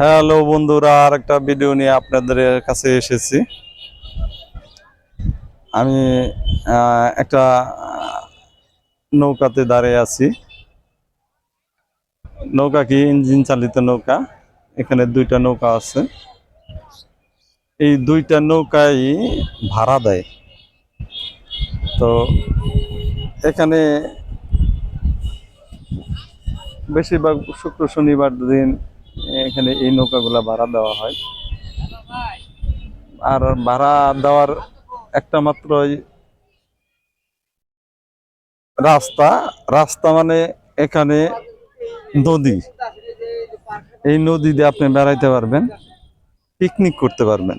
Hello বন্ধুরা আর একটা video নিয়ে আপনাদের কাছে এসেছি। আমি একটা নৌকাতে দাঁড়িয়ে আছি। নৌকা কি? ইঞ্জিন চালিত নৌকা। এখানে দুইটা নৌকা আছে। এই দুইটা নৌকাই ভাড়া দেয়। তো এখানে বেশিরভাগ শুক্র, শনিবার দিন এখানে এই নৌকাগুলা ভাড়া দেওয়া হয়। আর ভাড়া দেওয়ার একটা মাত্র রাস্তা রাস্তা মানে এখানে নদী। এই নদী দিয়ে আপনি বেড়াইতে পারবেন পিকনিক করতে পারবেন,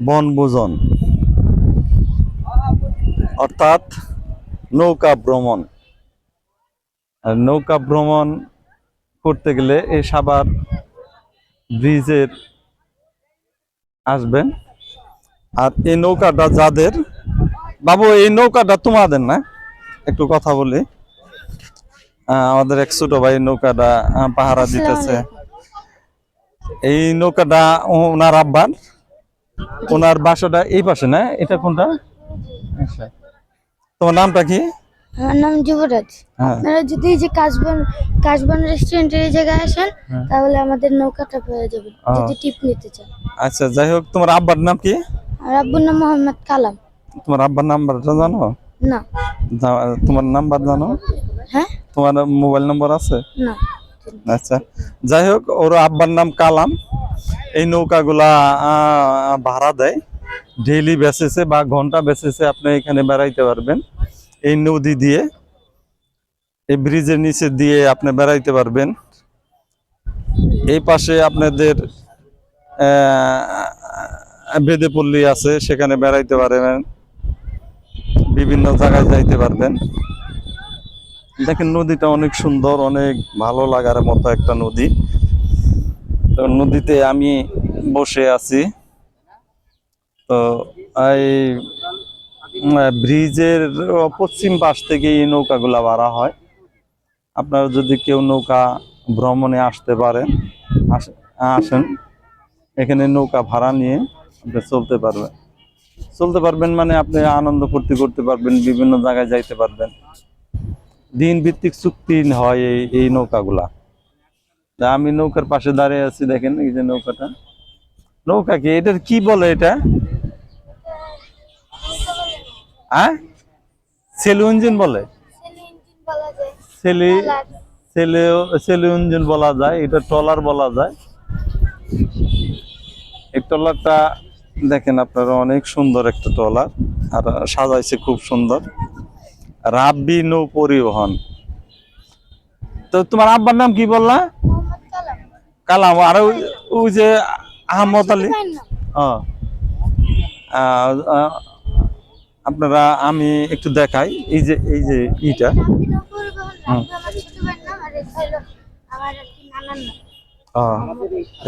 বনভোজন। অর্থাৎ নৌকা ভ্রমণ। নৌকা ভ্রমণ করতে গেলে এই সাবার ব্রিজের আসবেন। আর এই নৌকাটা যাদের বাবু এই নৌকাটা তোমাদের না? একটু কথা বলি। আমাদের এক ছোট ভাই নৌকাটা পাহারা দিতেছে। এই নৌকাটা ওনার আব্বার। ওনার বাসাটা এই পাশে না? এটা কোনটা? আচ্ছা। তোমার নামটা কি? আমার নাম যুবরাজ। হ্যাঁ। আপনারা যদি এই যে কাশবন কাশবন রেস্টুরেন্টের এই জায়গায় আসেন হ্যাঁ। তাহলে আমাদের নৌকাটা পেয়ে যাবেন যদি টিপ নিতে চান। আচ্ছা যাই হোক তোমার আব্বার নাম কি? আর আব্বুর নাম মোহাম্মদ কালাম। তোমার আব্বার নাম্বারটা জানো? না। তোমার নাম্বার জানো? হ্যাঁ? তোমার মোবাইল নম্বর আছে? না। আচ্ছা যাই হোক ওর আব্বার নাম কালাম। এই নৌকাগুলা ভাড়া দেয়। ডেইলি বেসেসে বা ঘণ্টা বেসেসে আপনি এখানে বেড়াইতে পারবেন। এই নদী দিয়ে, এই ব্রিজের নিচে দিয়ে আপনি বেড়াইতে পারবেন। এই পাশে আপনাদের বেদেপল্লী আছে, সেখানে বেড়াইতে পারবেন। বিভিন্ন জায়গায় যাইতে পারবেন। দেখেন নদীটা অনেক সুন্দর, অনেক ভালো লাগার মতো একটা নদী। তো নদীতে আমি বসে আছি। তো এই ব্রিজের পশ্চিম পাশ থেকে এই নৌকাগুলা ভাড়া হয়। আপনারা যদি কেউ নৌকা ভ্রমণে আসতে পারেন, আস- আসেন, এখানে নৌকা ভাড়া নিয়ে আপনি চলতে পারবেন। চলতে পারবেন মানে আপনি আনন্দ ফুর্তি করতে পারবেন, বিভিন্ন জায়গায় যাইতে পারবেন। দিন ভিত্তিক চুক্তি হয় এই এই নৌকাগুলা। তা আমি নৌকার পাশে দাঁড়িয়ে আছি, দেখেন এই যে নৌকাটা। নৌকা কি? এটার কি বলে এটা? হ্যাঁ? সেলু ইঞ্জিন বলে? সেলি সেলে ইঞ্জিন বলা যায় এটা ট্রলার বলা যায়। এই ট্রলারটা দেখেন আপনারা অনেক সুন্দর একটা ট্রলার আর সাজাইছে খুব সুন্দর। রাব্বি নৌ পরিবহন। তো তোমার আব্বার নাম কি বললা? কালাম। আর ওই যে আহমদ আলী? ও। আপনারা, আমি একটু দেখাই। এই যে এই যে ইটা।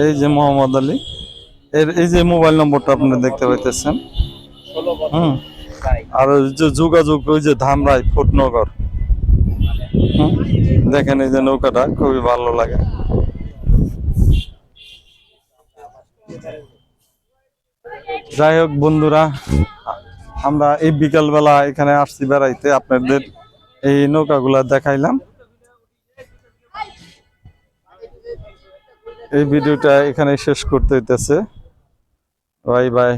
এই যে মোহাম্মদ আলী। এর, এই যে মোবাইল নম্বরটা আপনারা দেখতে পাইতেছেন। হুম। আর যে যোগাযোগ, ওই যে ধামরাই, ফুটনগর। দেখেন এই যে নৌকাটা, খুবই ভালো লাগে। যাই হোক, বন্ধুরা আমরা এই বিকালবেলা এখানে আসছি বেড়াইতে, আপনাদের এই নৌকাগুলা দেখাইলাম। এই ভিডিওটা এখানে শেষ করতে হইতেছে। Bye bye.